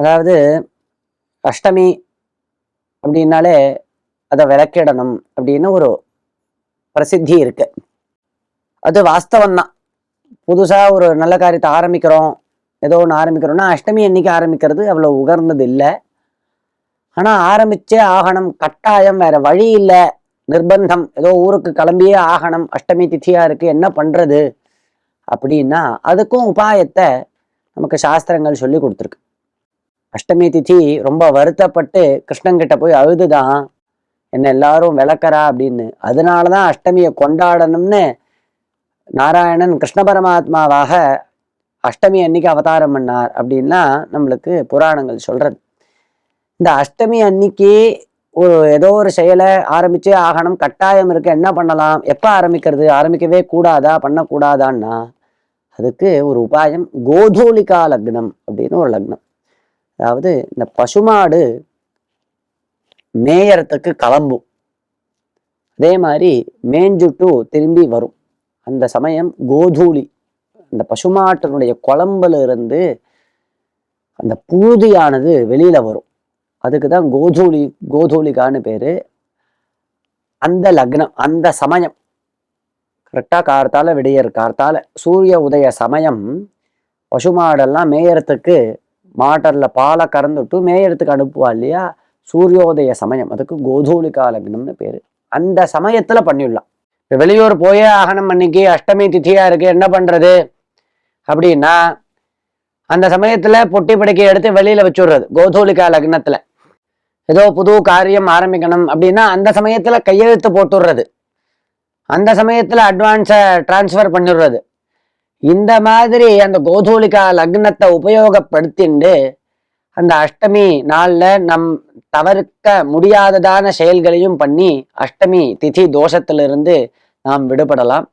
அதாவது அஷ்டமி அப்படின்னாலே அதை விளக்கிடணும் அப்படின்னு ஒரு பிரசித்தி இருக்கு. அது வாஸ்தவம் தான் புதுசாக ஒரு நல்ல காரியத்தை ஆரம்பிக்கிறோம். ஏதோ ஒன்று ஆரம்பிக்கிறோம்னா அஷ்டமி அன்னைக்கு ஆரம்பிக்கிறது அவ்வளோ உகர்ந்தது இல்லை. ஆனால் ஆரம்பிச்சே ஆகணும். கட்டாயம் வேற வழி இல்லை. நிர்பந்தம். ஏதோ ஊருக்கு கிளம்பியே ஆகணும். அஷ்டமி திதியாக இருக்கு. என்ன பண்ணுறது அப்படின்னா அதுக்கும் உபாயத்தை நமக்கு சாஸ்திரங்கள் சொல்லி கொடுத்துருக்கு. அஷ்டமி திதி ரொம்ப வருத்தப்பட்டு கிருஷ்ணங்கிட்ட போய் அழுதுதான். என்ன எல்லாரும் விளக்கறா அப்படின்னு. அதனால தான் அஷ்டமியை கொண்டாடணும்னு நாராயணன் கிருஷ்ண பரமாத்மாவாக அஷ்டமி அன்னைக்கு அவதாரம் பண்ணார் அப்படின்னா நம்மளுக்கு புராணங்கள் சொல்றது. இந்த அஷ்டமி அன்னைக்கு ஒரு ஏதோ ஒரு செயலை ஆரம்பிச்சே ஆகணும். கட்டாயம் இருக்கு. என்ன பண்ணலாம்? எப்போ ஆரம்பிக்கிறது? ஆரம்பிக்கவே கூடாதா? பண்ணக்கூடாதான்னா அதுக்கு ஒரு உபாயம் கோதூலிகா லக்னம் அப்படின்னு ஒரு லக்னம். அதாவது இந்த பசுமாடு மேயறத்துக்கு கிளம்பும். அதே மாதிரி மேஞ்சுட்டு திரும்பி வரும். அந்த சமயம் கோதூளி அந்த பசுமாட்டினுடைய குழம்புல இருந்து அந்த புழுதியானது வெளியில வரும். அதுக்கு தான் கோதூளி கோதூலிகான்னு பேரு. அந்த லக்னம் அந்த சமயம். கரெக்டாக கார்த்தால விடியற் கார்த்தால சூரிய உதய சமயம் பசுமாடெல்லாம் மேயறத்துக்கு மாட்டரில் பாலை கறந்துட்டு மேயறதுக்கு அனுப்புவா இல்லையா? சூரியோதய சமயம். அதுக்கு கோதூலிகா லக்னம்னு பேர். அந்த சமயத்தில் பண்ணிடலாம். இப்போ வெளியூர் போயே ஆகணும் அன்னைக்கு. அஷ்டமி திதியாக இருக்குது என்ன பண்ணுறது அப்படின்னா அந்த சமயத்தில் பொட்டி படுக்கை எடுத்து வெளியில் வச்சுடுறது. கோதூலிகா லக்னத்தில் ஏதோ புது காரியம் ஆரம்பிக்கணும் அப்படின்னா அந்த சமயத்தில் கையெழுத்து போட்டுடுறது. அந்த சமயத்தில் அட்வான்ஸை டிரான்ஸ்ஃபர் பண்ணிடுறது. இந்த மாதிரி அந்த கோதூலிகா லக்னத்தை உபயோகப்படுத்திண்டு அந்த அஷ்டமி நாளில் நம் தவிர்க்க முடியாததான செயல்களையும் பண்ணி அஷ்டமி திதி தோஷத்திலிருந்து நாம் விடுபடலாம்.